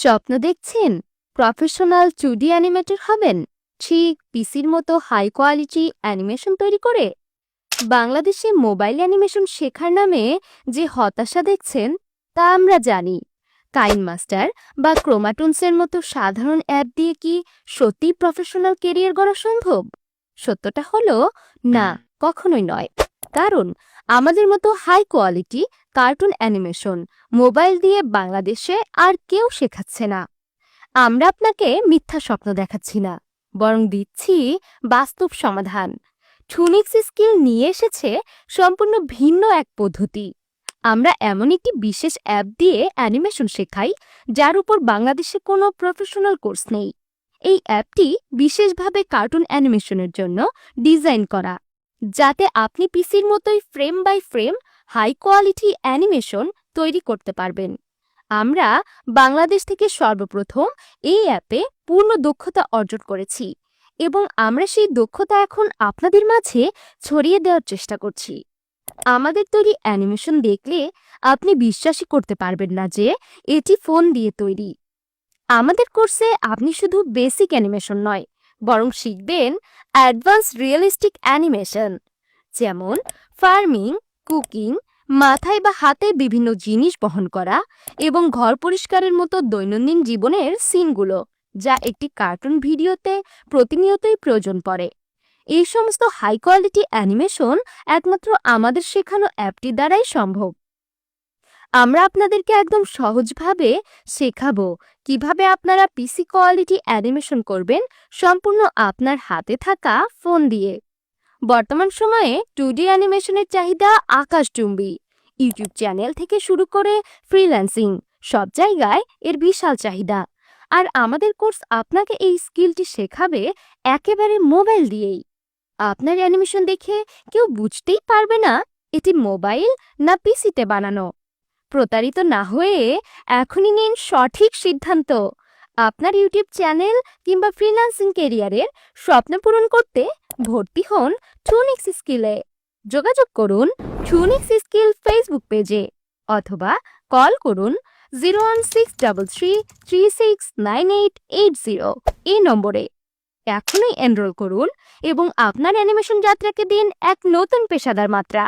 স্বপ্ন দেখছেন? Professional টুডি animator হবেন? ঠিক পিসির মতো হাই কোয়ালিটি অ্যানিমেশন তৈরি করে? বাংলাদেশে মোবাইল অ্যানিমেশন শেখার নামে যে হতাশা দেখছেন তা আমরা জানি। কাইন মাস্টার বা ক্রোমাটুনসের মতো সাধারণ অ্যাপ দিয়ে কি সত্যি প্রফেশনাল কেরিয়ার গড়া সম্ভব? সত্যটা হলো না কখনোই নয়। কারণ আমাদের মতো high quality cartoon animation, mobile দিয়ে বাংলাদেশে আর কেউ শেখাচ্ছে না। আমরা আপনাকে মিথ্যা স্বপ্ন দেখাচ্ছি না, বরং দিচ্ছি বাস্তব সমাধান। টুনিক্স স্কিল নিয়ে এসেছে সম্পূর্ণ ভিন্ন এক পদ্ধতি। আমরা এমন একটি বিশেষ অ্যাপ দিয়ে অ্যানিমেশন শেখাই, যার উপর বাংলাদেশে কোনো প্রফেশনাল কোর্স নেই। এই অ্যাপটি বিশেষভাবে কার্টুন অ্যানিমেশনের জন্য ডিজাইন করা। যাতে আপনি পিসির মতোই frame by frame high quality animation তৈরি করতে পারবেন। আমরা বাংলাদেশ থেকে সর্বপ্রথম এই অ্যাপে পূর্ণ দক্ষতা অর্জন করেছি এবং আমরা সেই দক্ষতা এখন আপনাদের মাঝে ছড়িয়ে দেওয়ার চেষ্টা করছি। আমাদের তৈরি অ্যানিমেশন দেখলে আপনি বিশ্বাসই করতে পারবেন না যে এটি ফোন দিয়ে তৈরি। আমাদের কোর্সে আপনি শুধু বেসিক অ্যানিমেশন নয় বরং শিখবেন অ্যাডভান্স রিয়েলিস্টিক অ্যানিমেশন, যেমন ফার্মিং, কুকিং, মাথায় বা হাতে বিভিন্ন জিনিস বহন করা এবং ঘর পরিষ্কারের মতো দৈনন্দিন জীবনের সিনগুলো, যা একটি কার্টুন ভিডিওতে প্রতিনিয়তই প্রয়োজন পড়ে। এই সমস্ত হাই কোয়ালিটি অ্যানিমেশন একমাত্র আমাদের শেখানো অ্যাপটি দ্বারাই সম্ভব। আমরা আপনাদেরকে একদম সহজভাবে শেখাবো কীভাবে আপনারা পিসি কোয়ালিটি অ্যানিমেশন করবেন সম্পূর্ণ আপনার হাতে থাকা ফোন দিয়ে। বর্তমান সময়ে টুডি অ্যানিমেশনের চাহিদা আকাশচুম্বী। ইউটিউব চ্যানেল থেকে শুরু করে ফ্রিল্যান্সিং সব জায়গায় এর বিশাল চাহিদা। আর আমাদের কোর্স আপনাকে এই স্কিলটি শেখাবে একেবারে মোবাইল দিয়েই। আপনার অ্যানিমেশন দেখে কেউ বুঝতেই পারবে না এটি মোবাইল না পিসিতে বানানো। প্রতারিত না হয়ে এখনই নিন সঠিক সিদ্ধান্ত। আপনার ইউটিউব চ্যানেল কিংবা ফ্রিল্যান্সিং কেরিয়ারের স্বপ্ন পূরণ করতে ভর্তি হন টুনিক্স স্কিলে যোগাযোগ করুন টুনিক্স স্কিল ফেসবুক পেজে অথবা কল করুন zero one six double three three six nine eight eight zero এই নম্বরে। এখনই এনরোল করুন এবং আপনার অ্যানিমেশন যাত্রাকে দিন এক নতুন পেশাদার মাত্রা।